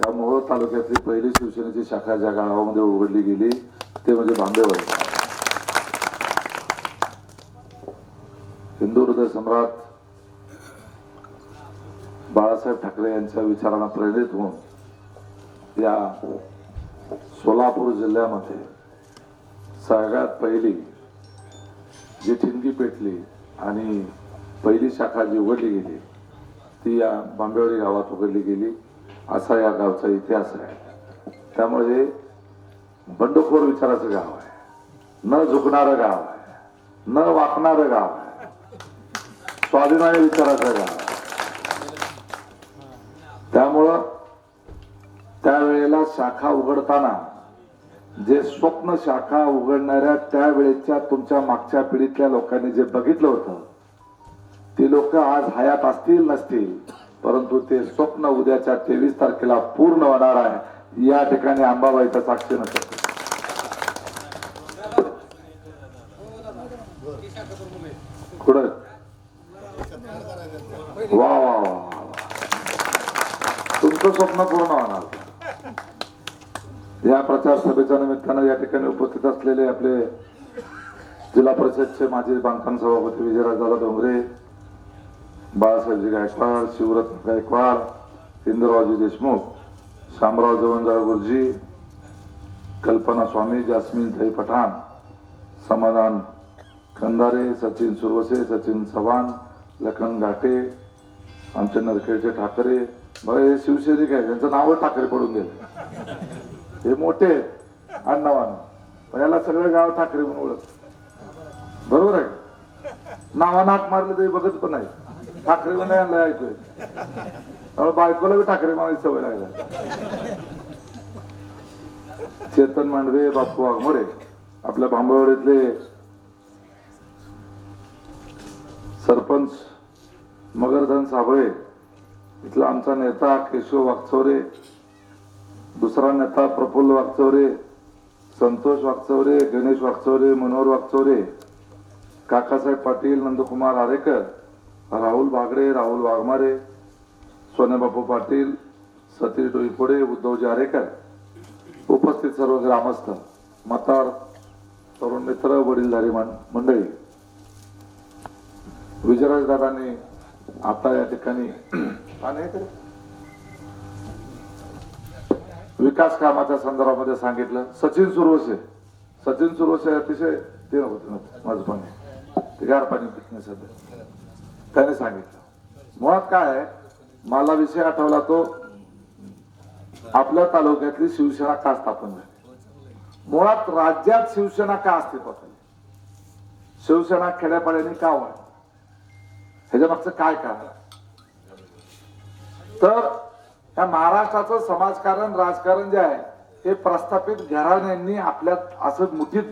या मोहोळ तालुक्यातली पहिली शिवसेनेची शाखा ज्या गावामध्ये उघडली गेली ते म्हणजे बांबेवाडी हिंदू हृदय सम्राट बाळासाहेब ठाकरे यांच्या विचारांना प्रेरित होऊन या सोलापूर जिल्ह्यामध्ये सगळ्यात पहिली जी ठिणगी पेटली आणि पहिली शाखा जी उघडली गेली ती या बांबेवाडी गावात उघडली गेली. असा या गावचा इतिहास आहे. त्यामुळे बंडखोर विचाराचं गाव आहे. न झुकणारं गाव आहे. न वाकणारं गाव आहे. स्वाभिमानी विचाराचं गाव आहे. त्यामुळं त्यावेळेला शाखा उघडताना जे स्वप्न शाखा उघडणाऱ्या त्यावेळेच्या तुमच्या मागच्या पिढीतल्या लोकांनी जे बघितलं होतं ती लोक आज हयात असतील नसतील. परंतु ते स्वप्न उद्याच्या तेवीस तारखेला पूर्ण होणार आहे. या ठिकाणी अंबाबाईचा साक्षी नसतो कुठं वा वा वा वा. तुमचं स्वप्न पूर्ण होणार. या प्रचार सभेच्या निमित्तानं या ठिकाणी उपस्थित असलेले आपले जिल्हा परिषदचे माजी बांधकाम सभापती विजयराज दादा डोंगरे बाळासाहेबजी गायकवाड शिवरत्न गायकवाड इंद्ररावजी देशमुख शामराव जवळजाळ गुरुजी कल्पना स्वामी जास्मिन थाई पठाण समाधान खंदारे सचिन सुरवसे सचिन चव्हाण लखन घाटे आमचे नरखेडचे ठाकरे बघा हे शिवसैनिक आहे त्यांचं नावच ठाकरे पडून गेलं. हे मोठे अण्णावान पण याला सगळं गाव ठाकरे म्हणून ओळख बरोबर आहे नावानं हाक मारलं तरी बघत पण नाही ठाकरे म्हणून यांना ऐकतोय त्यामुळे बायकोला बी ठाकरे म्हणायची सवय लागला. चेतन मांडवे बापू वाघमोडे आपल्या भांबवडीतले सरपंच मगरधन साबळे इथला आमचा नेता केशव वागचौरे दुसरा नेता प्रफुल्ल वागचौरे संतोष वागचौरे गणेश वागचौरे मनोहर वागचौरे काकासाहेब पाटील नंदकुमार आरेकर राहुल बागडे राहुल वाघमारे सोनेबापू पाटील सतीश डोईफोडे उद्धवजी आरेकर उपस्थित सर्व ग्रामस्थ मतार तरुण मित्र वडीलधारी मंडळी. विजयराज दादांनी आता या ठिकाणी विकास कामाच्या संदर्भामध्ये सांगितलं. सचिन सुरवसे. सचिन सुरवसे अतिशय ते नव्हते माझं पाणी ते गार पाणी पिकण्यासाठी सध्या. त्याने सांगितलं. मुळात काय आहे? मला विषय आठवला तो आपल्या तालुक्यातली शिवसेना का स्थापन झाली? मुळात राज्यात शिवसेना का अस्तित्वात आली? शिवसेना खेड्यापाड्याने का वाढ ह्याच्या मागचं काय कारण? तर या महाराष्ट्राचं समाजकारण राजकारण जे आहे हे प्रस्थापित घराण्यांनी आपल्यात असं मुठीत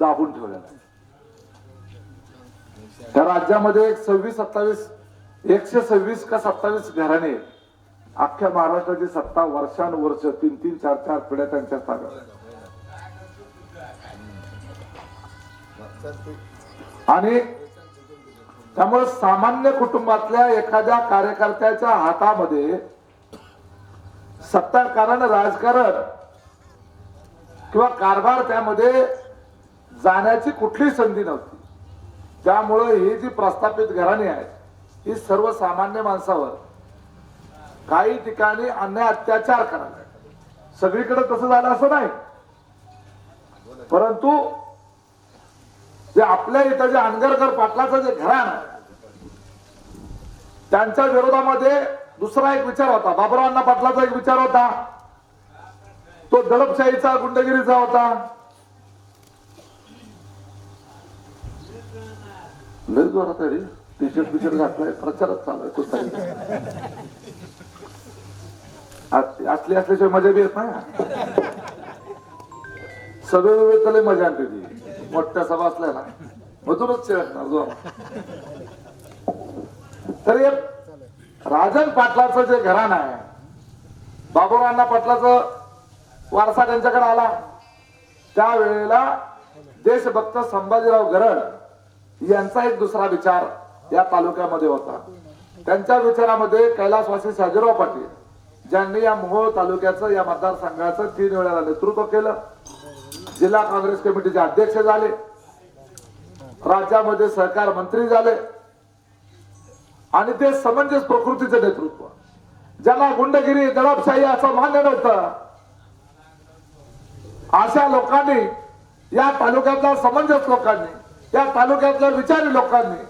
दाबून ठेवलेलं आहे. त्या राज्यामध्ये एक सव्वीस सत्तावीस एकशे सव्वीस का सत्तावीस घराणे अख्ख्या महाराष्ट्राची सत्ता वर्षानुवर्ष तीन तीन चार चार पिढ्या त्यांच्या ताब्यात आणि त्यामुळे सामान्य कुटुंबातल्या एखाद्या कार्यकर्त्याच्या हातामध्ये सत्ता कारण राजकारण किंवा कारभार त्यामध्ये जाण्याची कुठली संधी नव्हती. त्यामुळे ही जी प्रस्थापित घराणी आहेत ही सर्वसामान्य माणसावर काही ठिकाणी अन्याय अत्याचार करायला सगळीकडे तसं झालं असं नाही. परंतु जे आपल्या इथं जे अनगरकर पाटलाचं जे घराण आहे त्यांच्या विरोधामध्ये दुसरा एक विचार होता. बाबरावांना पाटलाचा एक विचार होता. तो दडपशाहीचा गुंडगिरीचा होता. लय जोरात आहे टी शर्ट बिशर्ट घातलाय प्रचारच चालू आहे असली असल्याशिवाय मजा बी येत नाही. सगळे वेळ तर लय मजा आणते ती. मोठ्या सभा असल्या ना मधूनच चिळकणार जोरात तर हे राजन पाटलाचं जे घराणं आहे बाबुरावांना पाटलाचं वारसा त्यांच्याकडे आला. त्यावेळेला देशभक्त संभाजीराव गरड यांचा एक दुसरा विचार या तालुक्यामध्ये होता. त्यांच्या विचारामध्ये कैलासवासी शाजीराव पाटील ज्यांनी या मोहोळ तालुक्याचं या मतदारसंघाचं तीन वेळेला नेतृत्व केलं. जिल्हा काँग्रेस कमिटीचे अध्यक्ष झाले. राज्यामध्ये सहकार मंत्री झाले. आणि ते समंजस प्रकृतीचं नेतृत्व. ज्यांना गुंडगिरी दडपशाही असं मान्य नव्हतं अशा लोकांनी या तालुक्यातल्या समंजस लोकांनी त्या तालुक्यातल्या विचारी लोकांनी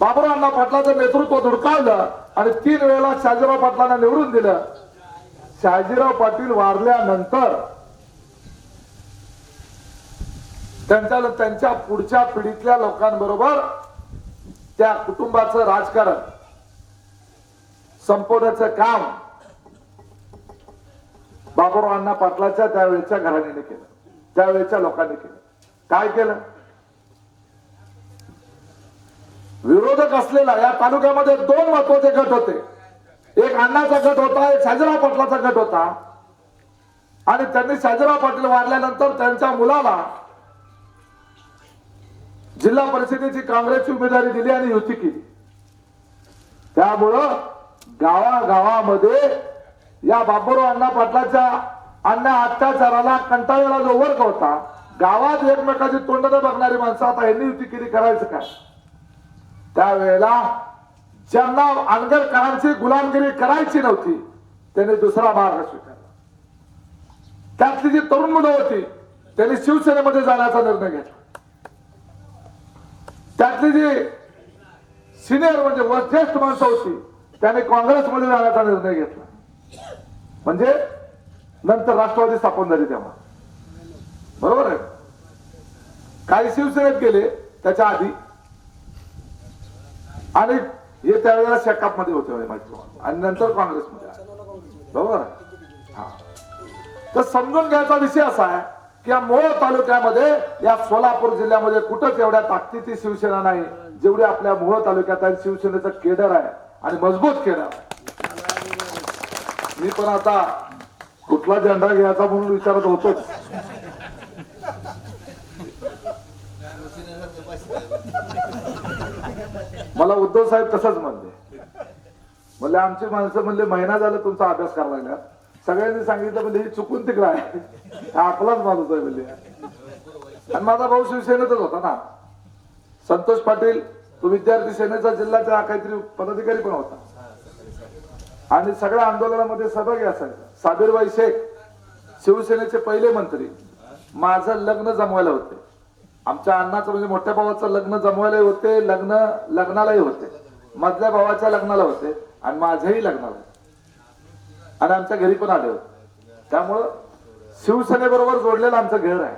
बाबुरावांना पाटलाचं नेतृत्व धुडकावलं आणि तीन वेळेला शहाजीराव पाटलांना निवडून दिलं. शहाजीराव पाटील वारल्यानंतर त्यांच्या त्यांच्या पुढच्या पिढीतल्या लोकांबरोबर त्या कुटुंबाचं राजकारण संपवण्याचं काम बाबुराव अण्णा पाटलाच्या त्यावेळेच्या घराण्याने केलं. त्यावेळेच्या लोकांनी केलं. काय केलं? विरोधक असलेला या तालुक्यामध्ये दोन महत्त्वाचे गट होते. एक अण्णाचा गट होता एक शाजीराव पाटलाचा गट होता. आणि त्यांनी शाजीराव पाटील वारल्यानंतर त्यांच्या मुलाला जिल्हा परिषदेची काँग्रेसची उमेदवारी दिली आणि युती केली. त्यामुळं गावागावामध्ये या बाबुराव अण्णा पाटलाच्या अण्णा अत्याचाराला कंटाळलेला जो वर्ग होता गावात एकमेकाची तोंड न बघणारी माणसं आता यांनी युती केली करायचं काय? त्यावेळेला ज्यांना आंगरकरांची गुलामगिरी करायची नव्हती त्यांनी दुसरा मार्ग स्वीकारला. त्यातली जी तरुण मुलं होती त्यांनी शिवसेनेमध्ये जाण्याचा निर्णय घेतला. त्यातली जी सिनियर म्हणजे वरिष्ठ माणसं होती त्याने काँग्रेसमध्ये जाण्याचा निर्णय घेतला. म्हणजे नंतर राष्ट्रवादी स्थापन झाली तेव्हा. बरोबर आहे? काही शिवसेनेत गेले त्याच्या आधी आणि हे त्यावेळेला शेकापमध्ये होते माहिती. आणि नंतर काँग्रेसमध्ये. बरोबर? हा तर समजून घ्यायचा विषय असा आहे की या मोहोळ तालुक्यामध्ये या सोलापूर जिल्ह्यामध्ये कुठंच एवढ्या ताकदीची शिवसेना नाही जेवढी आपल्या मोहोळ तालुक्यात आहे शिवसेनेचं केडर आहे आणि मजबूत केडर आहे मी पण आता कुठला झेंडा घ्यायचा म्हणून विचारत होतोच मला उद्धव साहेब तसंच म्हणले. म्हणले आमची माणसं म्हणले महिना झाला तुमचा अभ्यास करायला लागला सगळ्यांनी सांगितलं म्हणजे ही चुकून तिकडं आहे. हा आपलाच माणूस आहे म्हणजे आणि माझा भाऊ शिवसेनेतच होता ना. संतोष पाटील तो विद्यार्थी सेनेचा जिल्ह्याचा काहीतरी पदाधिकारी पण होता. आणि सगळ्या आंदोलनामध्ये सहभागी असायचा. साबीरबाई शेख शिवसेनेचे पहिले मंत्री. माझं लग्न जमवायला होते. आमच्या अण्णाचं म्हणजे मोठ्या भावाचं लग्न जमवायला होते लग्न लग्नालाही होते. मधल्या भावाच्या लग्नाला होते आणि माझ्याही लग्नाला होते. आणि आमच्या घरी पण आले होते. त्यामुळं शिवसेनेबरोबर जोडलेलं आमचं घर आहे.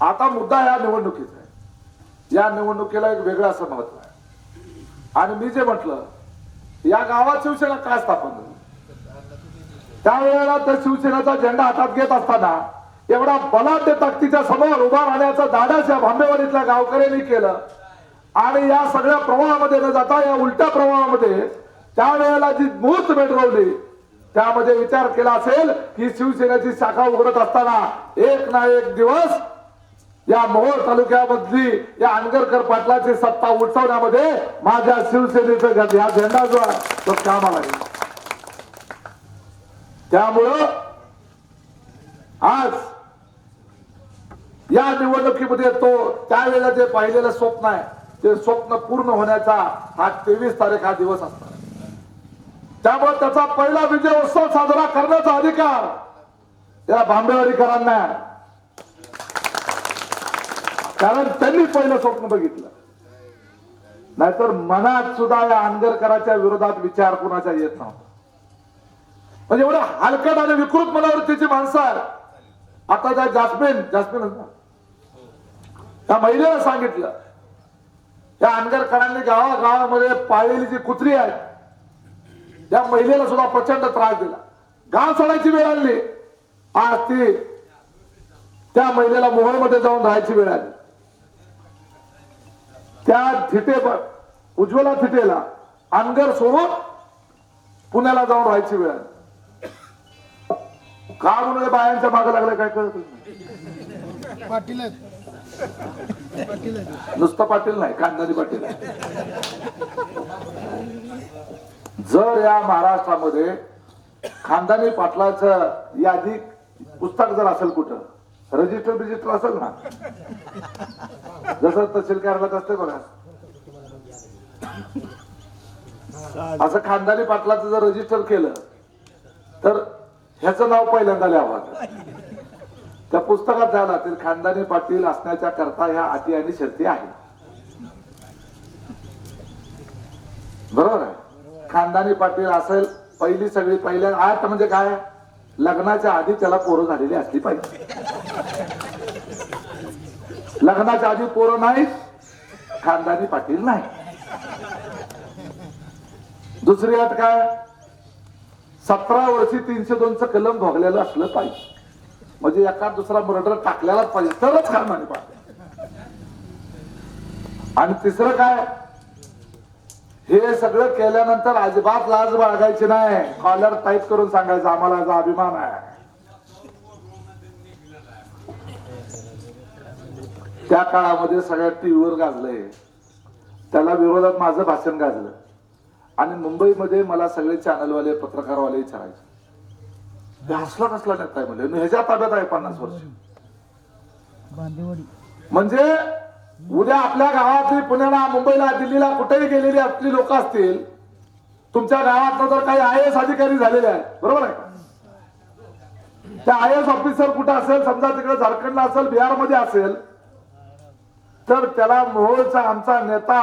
आता मुद्दा या निवडणुकीचा आहे. या निवडणुकीला एक वेगळं असं महत्त्व आहे. आणि मी जे म्हटलं या गावात शिवसेना काय स्थापन झाली? त्यावेळेला त्या शिवसेनेचा झेंडा हातात घेत असताना एवढा बलाढ्य ताकदीच्या समोर उभा राहण्याचं दादाच्या या भांबेवाडीतल्या गावकऱ्यांनी केलं. आणि या सगळ्या प्रवाहामध्ये न जाता या उलट्या प्रवाहामध्ये त्यावेळेला जी मूर्त पेटवली त्यामध्ये विचार केला असेल की शिवसेनेची शाखा उघडत असताना एक ना एक दिवस या मोहोळ तालुक्यामधली या अनगरकर पाटलाची सत्ता उठवण्यामध्ये माझ्या शिवसेनेचा झेंडा- हा झेंडा जो आहे तो कामाला येईल त्यामुळं आज या निवडणुकीमध्ये तो त्यावेळेला जे पाहिलेलं स्वप्न आहे ते स्वप्न पूर्ण होण्याचा हा तेवीस तारीख हा दिवस असणार त्यामुळे त्याचा पहिला विजय उत्सव साजरा करण्याचा अधिकार या भांबेवाडीकरांना कारण त्यांनी पहिलं स्वप्न बघितलं. नाहीतर मनात सुद्धा या आंदरकराच्या विरोधात विचार कुणाचा येत नव्हता. म्हणजे एवढं हलकट आणि विकृत मनावृत्तीची माणसं आहेत आता त्या जास्मिन जास्मिन त्या महिलेला सांगितलं. त्या अनगरकरांनी गावा गावामध्ये पाळलेली जी कुत्री आहे त्या महिलेला सुद्धा प्रचंड त्रास दिला. गाव सोडायची वेळ आणली आज ती त्या महिलेला मोहळमध्ये जाऊन राहायची वेळ आली. त्या थिटे उज्ज्वला थिटेला अनगर सोडून पुण्याला जाऊन राहायची वेळ आली. का म्हणून बायांच्या मागे लागलं काय कळत नाही. पाटील नुसतं पाटील नाही कांदारी पाटील आहे. जर या महाराष्ट्रामध्ये खानदानी पाटलाचं यादी पुस्तक जर असेल कुठं रजिस्टर बिजिस्टर असेल ना? जसं तहसील कार्यालयात असते बघा. असं खानदानी पाटलाचं जर रजिस्टर केलं तर ह्याचं नाव पहिल्यांदा लिहावं त्या पुस्तकात झाला तर खानदानी पाटील असण्याच्या करता ह्या अटी आणि शर्ती आहेत. बरोबर आहे? खानदानी पाटील असेल पहिली सगळी पहिल्या आठ म्हणजे काय? लग्नाच्या आधी त्याला पोरं झालेली असली पाहिजे. लग्नाच्या आधी पोरं नाही खानदानी पाटील नाही. दुसरी अट काय? सतरा वर्षी तीनशे दोनचं कलम भोगलेलं असलं पाहिजे. म्हणजे एका दुसरा मर्डर टाकल्याला पाहिजे तरच कारणाने पाटील आणि तिसरं काय? हे सगळं केल्यानंतर अजिबात लाज बाळगायची नाही. कॉलर टाईप करून सांगायचं आम्हाला याचा अभिमान आहे. त्या काळामध्ये सगळ्या टीव्हीवर गाजलंय. त्याला विरोधात माझं भाषण गाजलं. आणि मुंबईमध्ये मला सगळे चॅनलवाले पत्रकारवाले विचारायचे. हसला कसला आहे म्हणजे ह्याच्या ताब्यात आहे पन्नास वर्ष. म्हणजे उद्या आपल्या गावातली पुण्याला मुंबईला दिल्लीला कुठेही गेलेली आपली लोक असतील तुमच्या गावात जर काही आय एस अधिकारी झालेले आहेत. बरोबर आहे त्या आय एस ऑफिसर कुठं असेल समजा तिकडे झारखंडला असेल बिहारमध्ये असेल तर त्याला मोहोळचा आमचा नेता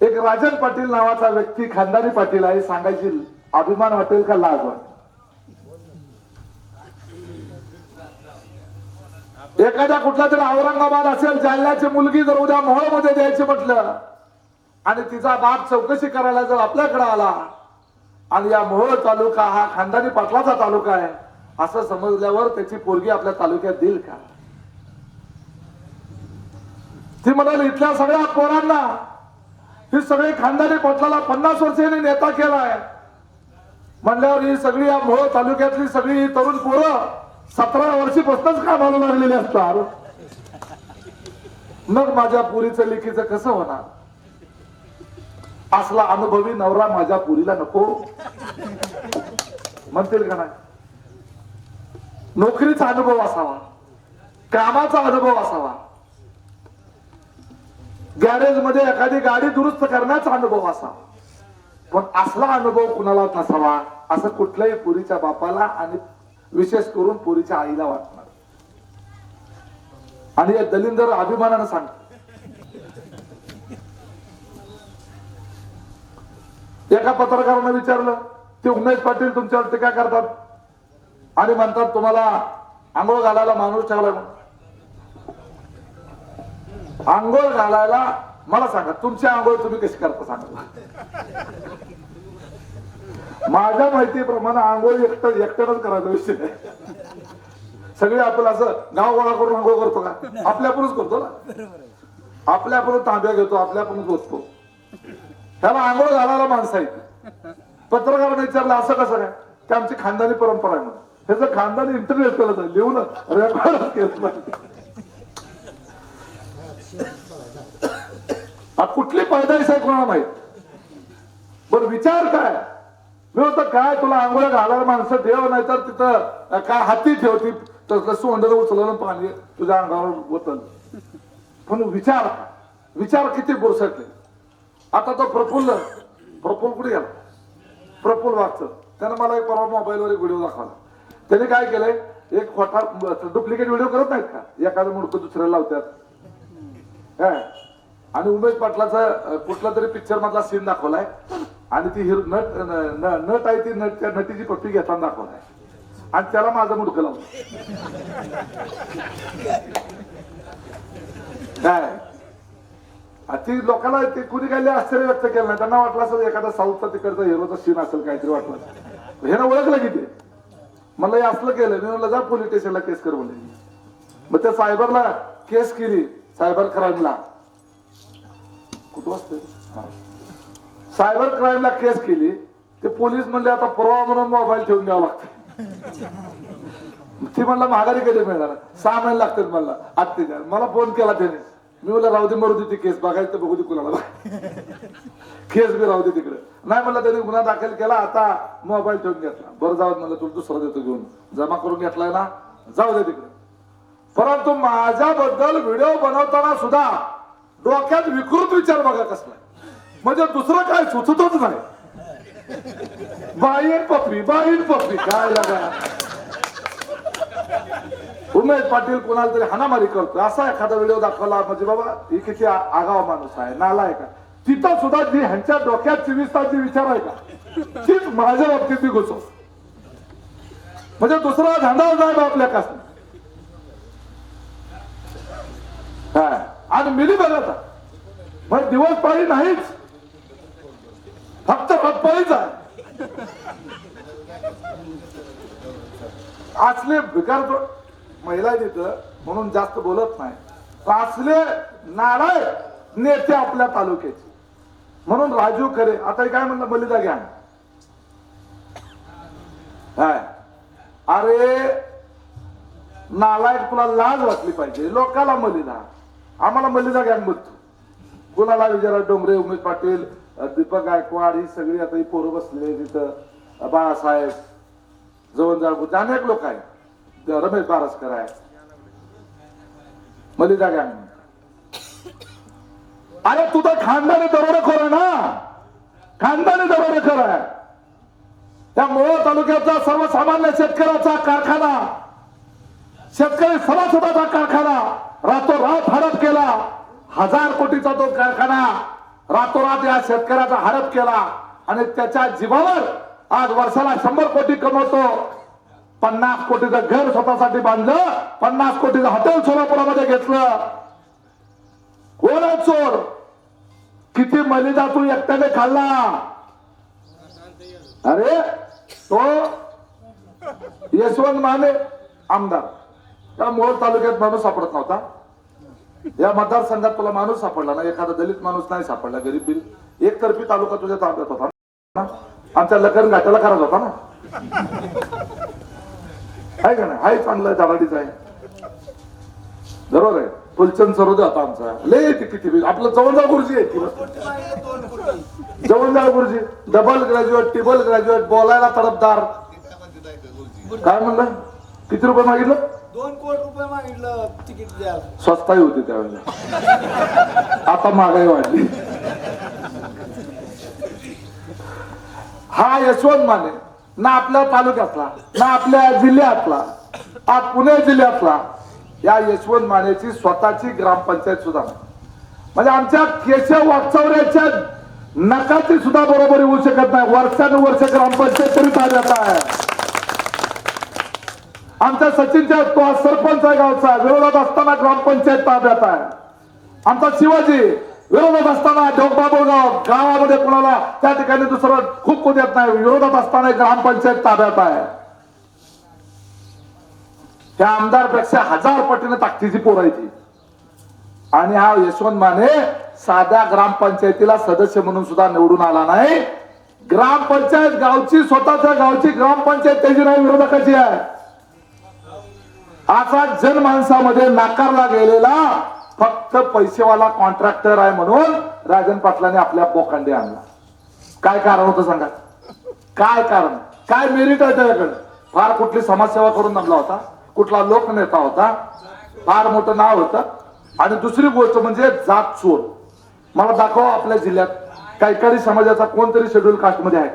एक राजन पाटील नावाचा व्यक्ती खानदानी पाटील आहे सांगायची अभिमान वाटेल का लाज वाटेल? एखाद्या कुठला तरी औरंगाबाद असेल जालन्याची मुलगी जर उद्या मोहळमध्ये द्यायची म्हटलं आणि तिचा बाप चौकशी करायला जर आपल्याकडे आला आणि या मोहोळ तालुका हा खानदानी पाटलाचा तालुका आहे असं समजल्यावर त्याची पोरगी आपल्या तालुक्यात देईल का? ती म्हणाल इथल्या सगळ्या पोरांना ही सगळी खानदानी पाटलाला पन्नास वर्षांनी नेता केलाय म्हणल्यावर ही सगळी या मोहोळ तालुक्यातली सगळी तरुण पोरं सतरा वर्षीपासूनच कामाला लागलेली असतात. मग माझ्या पुरीचं लेखीचं कसं होणार? असला अनुभवी नवरा माझ्या पुरीला नको. म्हणतील का नाही? नोकरीचा अनुभव असावा. कामाचा अनुभव असावा. गॅरेजमध्ये एखादी गाडी दुरुस्त करण्याचा अनुभव असावा. पण असला अनुभव कुणाला नसावा असं कुठल्याही पुरीच्या बापाला आणि विशेष करून पुरीच्या आईला वाटणार. आणि हे दलिंदर अभिमानानं सांगतो एका पत्रकारानं विचारलं ते उमेश पाटील तुमच्यावर टीका करतात आणि म्हणतात तुम्हाला आंघोळ घालायला माणूस ठेवला आंघोळ घालायला मला सांगा तुमची आंघोळ तुम्ही कशी करता सांगा? माझ्या माहितीप्रमाणे आंघोळ एकटं एकट्यानंच करायचा विषय. सगळे आपण असं गाव गोळा करून आंघोळ करतो का? आपल्या आपणच करतो ना? आपल्या आपण तांब्या घेतो आपल्या आपणच बसतो. त्याला आंघोळ घालायला माणसं आहेत. पत्रकाराने विचारलं असं कसं काय? ते आमची खानदानी परंपरा आहे म्हणून. ह्याचं खानदानी इंटरनेट केलं लिहून रेकॉर्ड केलं हा कुठली पैदाईश आहे कोणाला माहीत? बर विचार काय? मी होतं काय तुला आंघोळ घालायला माणसं ठेव नाही तर तिथं काय हाती ठेवती? तसलं सोंडलं उचललं पाणी तुझ्या अंगावर होतं पण विचार विचार किती बुरसटले आता तो प्रफुल्ल प्रफुल कुठे गेला? प्रफुल्ल वाचत त्यानं मला एक परवा मोबाईलवर एक व्हिडिओ दाखवला. त्याने काय केलंय? एक खोटा डुप्लिकेट व्हिडिओ करत नाहीत का? एखादं मुडकं दुसऱ्याला लावतात काय आणि उमेश पाटलाचा कुठला तरी पिक्चर मधला सीन दाखवलाय. आणि ती हिरो नट नट आहे ती नट त्या नटीची पप्पी घेताना दाखवलाय. आणि त्याला माझं मुडकं लावलं काय? ती लोकांना ते कुणी काही आश्चर्य व्यक्त केलं नाही. त्यांना वाटलं असेल एखादा साऊथचा तिकडचा हिरोचा सीन असेल काहीतरी वाटलं. ह्यानं हे ना ओळखलं की ते? हे असलं केलं. मी म्हणलं जा पोलीस स्टेशनला केस कर म्हणले. मग त्या सायबरला केस केली सायबर क्राईमला कुठं असते सायबर क्राईमला केस केली ते पोलीस म्हणले आता पुरावा म्हणून मोबाईल ठेवून द्यावा लागतो. ती म्हणला माघारी कधी मिळणार? सहा महिने लागतात मला आत्तेच्या मला फोन केला त्याने. मी म्हणलं राहू दे मरू दे ती केस बघायचं बघू दे कुणाला केस बी राहू दे तिकडे. नाही म्हणलं त्याने गुन्हा दाखल केला. आता मोबाईल ठेवून घेतला. बरं जाऊ म्हणलं तुला दुसरा देतो घेऊन. जमा करून घेतलाय ना. जाऊ दे तिकडे. परंतु माझ्याबद्दल व्हिडिओ बनवताना सुद्धा डोक्यात विकृत विचार बघा कसला. म्हणजे दुसरं काय सुचतच नाही. बाहेर पप्पी बाहेर पप्पी काय लागा? उमेश पाटील कोणाला तरी हाणामारी करतो असा एखादा व्हिडिओ दाखवला म्हणजे बाबा ही किती आगावा आगाव माणूस आहे नाला आहे का? तिथं सुद्धा जी ह्यांच्या डोक्यात चोवीस तास विचार आहे का? तीच माझ्या बाबतीत बी घुसव म्हणजे दुसरा धंदा नाही आपल्या कास काय आणि मिली बघा मग दिवस पाळी नाहीच. फक्त रातपाळीच आहे. असले भिकार महिला तिथं म्हणून जास्त बोलत नाही. असले नाराय नेते आपल्या तालुक्याचे. म्हणून राजू खरे आता काय म्हणलं? बलिदा घ्या काय? अरे नालायक तुला लाज वाटली पाहिजे. लोकाला मलिदा आम्हाला मलिदा ज्ञान बघतो. कुणाला विचारा डोंगरे उमेश पाटील दीपक गायकवाड ही सगळी आता ही पोरं बसले तिथं बाळासाहेब जवळ जाळपूरचे अनेक लोक आहेत. रमेश बारसकर आहे मलिदा गँग अरे तू तर खानदानी दरोडेखोर आहे ना? खानदानी दरोडेखोर आहे. त्या मोहोळ तालुक्याचा सर्वसामान्य शेतकऱ्याचा कारखाना शेतकरी सभासदाचा कारखाना रातोरात हडप केला. हजार कोटीचा तो कारखाना रातोरात या शेतकऱ्याचा हडप केला. आणि त्याच्या जीवावर आज वर्षाला शंभर कोटी कमवतो. पन्नास कोटीचं घर स्वतःसाठी बांधलं. पन्नास कोटीचं हॉटेल सोलापुरामध्ये घेतलं. कोण चोर? किती मलिदा तू एकट्याने खाल्ला? अरे तो यशवंत माने आमदार. त्या मोहोळ तालुक्यात माणूस सापडत नव्हता. या मतदारसंघात तुला माणूस सापडला ना? एखादा दलित माणूस नाही सापडला गरीब बिल एकतर्फी तालुका तुझ्या ताब्यात होता ना? आमच्या लखन घाटाला करायचा होता ना? आहे का नाही? हाय चांगलं दराडीच आहे. बरोबर आहे? फुलचंद सरोदे होता आमचा. लय येते किती आपलं जवळजाळ गुरुजी आहे ती. गुरुजी. डबल ग्रॅज्युएट टिबल ग्रॅज्युएट बोलायला तडफदार काय म्हणलं? किती रुपये मागितलं? दोन कोट रुपये मागितलं तिकीट द्यायला. स्वस्ताही होती त्यावेळेला. आता महागाई वाढली. हा यशवंत माने ना आपल्या तालुक्यातला ना आपल्या जिल्ह्यातला हा पुणे जिल्ह्यातला या यशवंत मानेची स्वतःची ग्रामपंचायत सुद्धा नाही. म्हणजे आमच्या केशव वागचौऱ्याच्या नकाची सुद्धा बरोबरी होऊ शकत नाही. वर्षानुवर्ष ग्रामपंचायत तरी ताब्यात आहे. आमच्या सचिनच्या तो आज सरपंच आहे गावचा. विरोधात असताना ग्रामपंचायत ताब्यात आहे. आमचा शिवाजी विरोधात असताना ढोकबाबुळगाव गावामध्ये कोणाला त्या ठिकाणी दुसरं खूप कोण येत नाही. विरोधात असताना ग्रामपंचायत ताब्यात आहे. त्या आमदारपेक्षा हजार पटीने ताकदीची पोरायची आणि हा यशवंत माने साध्या ग्रामपंचायतीला सदस्य म्हणून सुद्धा निवडून आला नाही. ग्रामपंचायत गावची स्वतःच्या गावची ग्रामपंचायत त्याची नाही विरोधकाची आहे. असा जनमानसामध्ये नाकारला गेलेला फक्त पैसेवाला कॉन्ट्रॅक्टर आहे म्हणून राजन पाटलाने आपल्या बोकांडे आणला. काय कारण होतं सांगा? काय कारण? काय मेरिट आहे त्याच्याकडे? फार कुठली समाजसेवा करून जमला होता? कुठला लोकनेता होता? फार मोठं नाव होतं. आणि दुसरी गोष्ट म्हणजे जात चोर. मला दाखवा आपल्या जिल्ह्यात काही समाजाचा कोणतरी शेड्यूल कास्टमध्ये आहे.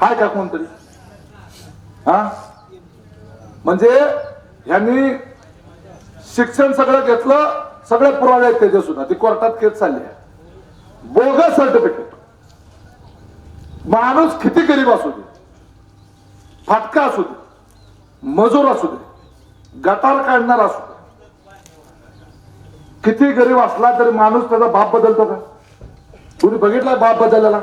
आहे का कोणतरी? हा? म्हणजे ह्यांनी शिक्षण सगळं घेतलं सगळे पुरावे आहेत त्याचे सुद्धा ती कोर्टात केस चालली आहे. बोगस सर्टिफिकेट माणूस किती गरीब असू दे फाटका असू दे मजूर असू दे गटार काढणार असू दे. किती गरीब असला तरी माणूस त्याचा बाप बदलतो का? तुम्ही बघितला बाप बदललेला?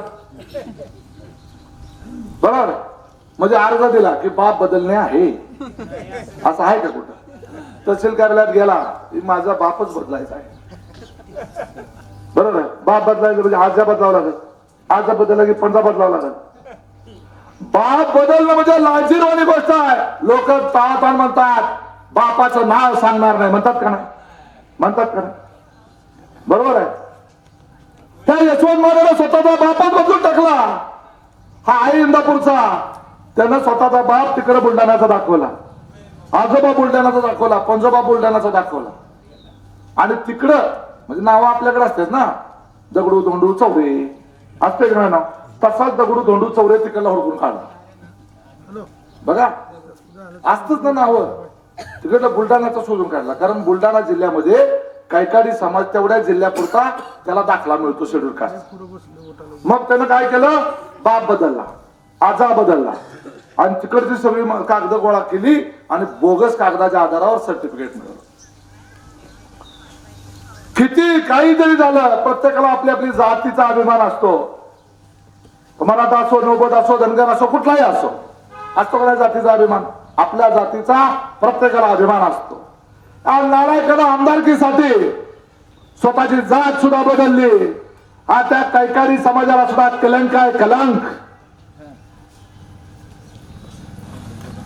बरोबर म्हणजे अर्ज दिला की बाप बदलणे आहे. असं आहे का कुठं? तहसील कार्यालयात गेला माझा बापच बदलायचा आहे. बरोबर बाप बदलायचं म्हणजे आजा बदलावं लागत आजा बदलला की पंजा बदलावं लागत बाप बदलणं म्हणजे लाजीरवाणी गोष्ट आहे. लोक ताळताण म्हणतात बापाचं नाव सांगणार नाही. म्हणतात का नाही? म्हणतात का नाही? बरोबर आहे? त्या यशवंत महाराज स्वतःचा बापच बदलून टाकला. हा आहे इंदापूरचा. त्यानं स्वतःचा बाप तिकडे बुलढाण्याचा दाखवला. आजोबा बुलढाण्याचा दाखवला पंजोबा बुलढाण्याचा दाखवला. आणि तिकडं म्हणजे नावं आपल्याकडे असतात ना दगडू धोंडू चौरे. असते का नाव? तसाच दगडू धोंडू चौरे तिकडला हुडकून काढला. बघा असतच ना नाव. तिकडलं बुलढाण्याचा शोधून काढला. कारण बुलढाणा जिल्ह्यामध्ये कैकाडी समाज तेवढ्या जिल्ह्यापुरता त्याला दाखला मिळतो शेड्यूल कास्ट. मग त्यानं काय केलं? बाप बदलला. आजा बदलला. आणि तिकडची सगळी कागद गोळा केली आणि बोगस कागदाच्या आधारावर सर्टिफिकेट मिळवलं. किती काही जरी झालं प्रत्येकाला आपली आपली जातीचा अभिमान असतो. मराठा असो नोबत असो धनगर असो कुठलाही असो असतो का जातीचा अभिमान? आपल्या जातीचा प्रत्येकाला अभिमान असतो. आणि नालायकाला आमदारकीसाठी स्वतःची जात सुद्धा बदलली. हा त्या कैकारी समाजाला सुद्धा कलंक आहे कलंक.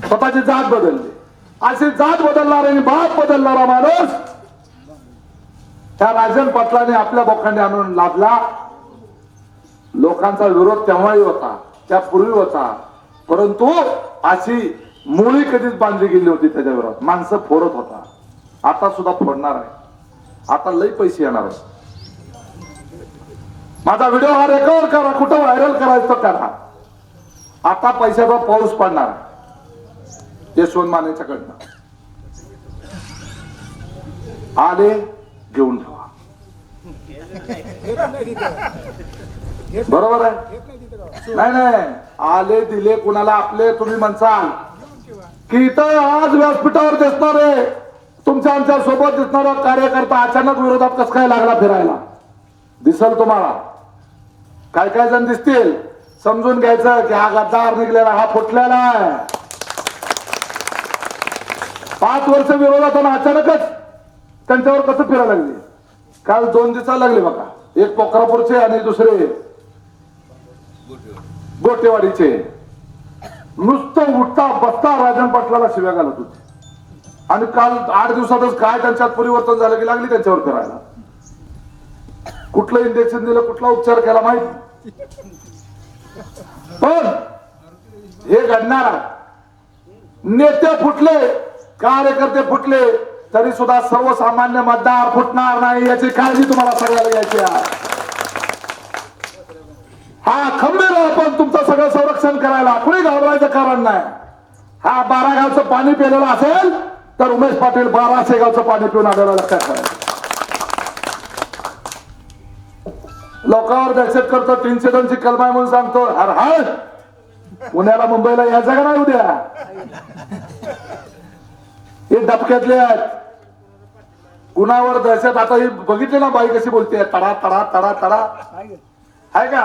स्वतःची जात बदलली. अशी जात बदलणार आणि बाप बदलणारा माणूस त्या राजन पाटलाने आपल्या बोखांनी आणून लाभला लोकांचा विरोध तेव्हाही होता त्यापूर्वी होता. परंतु अशी मुळी कधीच बांधली गेली होती त्याच्या विरोधात. माणसं फोडत होता. आता सुद्धा फोडणार आहे. आता लई पैसे येणार आहे माझा व्हिडिओ हा रेकॉर्ड करा कुठं व्हायरल करायचं करा. आता पैशाचा पाऊस पडणार आहे. यशवंत मानेच्याकडनं आले घेऊन ठेवा. बरोबर आहे? नाही नाही. आले दिले कुणाला आपले तुम्ही म्हणसाल. की इथं आज व्यासपीठावर दिसणारे तुमच्या आमच्यासोबत दिसणारा कार्यकर्ता अचानक विरोधात कस काय लागला फिरायला? दिसल तुम्हाला? काय काय जण दिसतील? समजून घ्यायचं की हा गद्दार निघलेला हा फुटलेला आहे. पाच वर्ष विरोधात अचानकच त्यांच्यावर कसं फिरायला लागले? काल दोन दिवसाला लागले बघा. एक पोखरापूरचे आणि दुसरे गोटेवाडीचे. नुसतं उठता बसता राजन पाटलाला शिव्या घालत होते. आणि काल आठ दिवसातच काय त्यांच्यात परिवर्तन झालं की लागली त्यांच्यावर फिरायला? कुठलं इंजेक्शन दिलं कुठला उपचार केला माहीत? पण हे घडणार. नेते फुटले. कार्यकर्ते फुटले तरी सुद्धा सर्वसामान्य मतदार फुटणार नाही याची काळजी तुम्हाला सगळ्याला घ्यायची आहे. हा खंबीर आपण तुमचं सगळं संरक्षण करायला. कुणी घाबरायचं कारण नाही. हा बारा गावचं पाणी पिलेलं असेल तर उमेश पाटील बाराशे गावचं पाणी पिऊन आलेलं लक्षात ठेवा लोकांवर दहशत करतो तीनशे दोनशे कलम आहे म्हणून सांगतो हर हर पुण्याला मुंबईला यायचं का नाही उद्या? हे डबक्यातले आहेत. कुणावर दहशत? आता ही बघितले ना बाई कशी बोलते. तडा तडा तडा तडा. आहे का?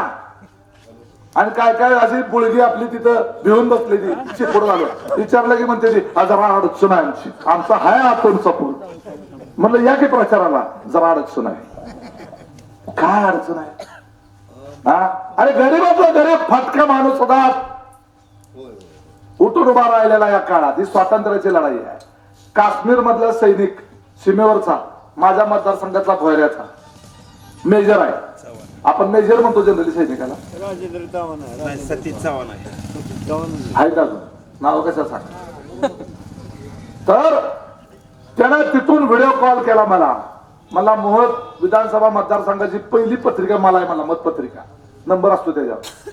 आणि काय काय अशी बुळगी आपली तिथं भिवून बसली ती. चिपड झालं. विचारलं की म्हणते ती जरा अडचण आहे आमची. आमचा हाय आतून सपोर्ट म्हणलं या की प्रचाराला? जरा अडचण आहे काय अडचण आहे हा? अरे गरीबातला गरीब फटका माणूस होता. उठून उभा राहिलेला या काळात. ही स्वातंत्र्याची लढाई आहे. काश्मीर मधला सैनिक सीमेवरचा माझ्या मतदारसंघातला भोयऱ्याचा. मेजर आहे. आपण मेजर म्हणतो जनरली सैनिकाला. राजेंद्र चव्हाण आहे सतीश चव्हाण का अजून. नाव कसं सांग. तर त्यानं तिथून व्हिडिओ कॉल केला मला. मला मोहोळ विधानसभा मतदारसंघाची पहिली पत्रिका मला आहे मला मतपत्रिका. नंबर असतो त्याच्यावर.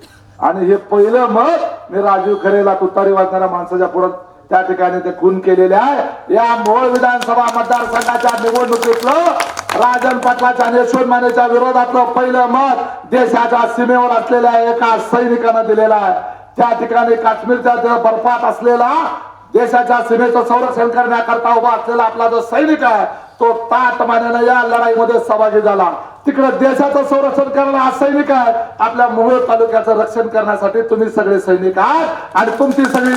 आणि हे पहिलं मत मी राजीव खरेला तुतारी वाजणाऱ्या माणसाच्या पुढे त्या ठिकाणी ते खून केलेले आहे. या मोहोळ विधानसभा मतदारसंघाच्या निवडणुकीतलं राजन पाटलाच्या यशवंत मानेच्या विरोधातलं पहिलं मत देशाच्या सीमेवर असलेल्या एका सैनिकानं दिलेलं आहे. त्या ठिकाणी काश्मीरच्या बर्फात असलेला देशाच्या सीमेचं संरक्षण करण्याकरता उभा असलेला आपला जो सैनिक आहे तो ताट मानेनं या लढाईमध्ये सहभागी झाला. तिकडे देशाचं संरक्षण करणं हा सैनिक आहे आपल्या मोहोळ तालुक्याचं रक्षण करण्यासाठी तुम्ही सगळे सैनिक आहात. आणि तुमची सगळी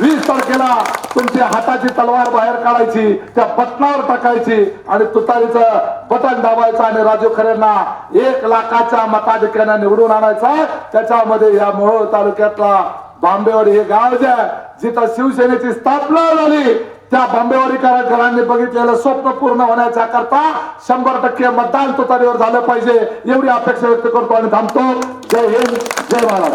वीस तारखेला तुमची हाताची तलवार बाहेर काढायची त्या बटनावर टाकायची आणि तुतारीचं बटन दाबायचं आणि राजू खरेंना एक लाखाच्या मताधिक्याने निवडून आणायचा. त्याच्यामध्ये या मोहोळ तालुक्यातला बांबेवाडी हे गाव जे आहे जिथं शिवसेनेची स्थापना झाली त्या बॉम्बेवरी घरांनी बघितलेलं स्वप्न पूर्ण होण्याच्या करता शंभर टक्के मतदान तुतारीवर झालं पाहिजे एवढी अपेक्षा व्यक्त करतो आणि थांबतो. जय हिंद जय महाराज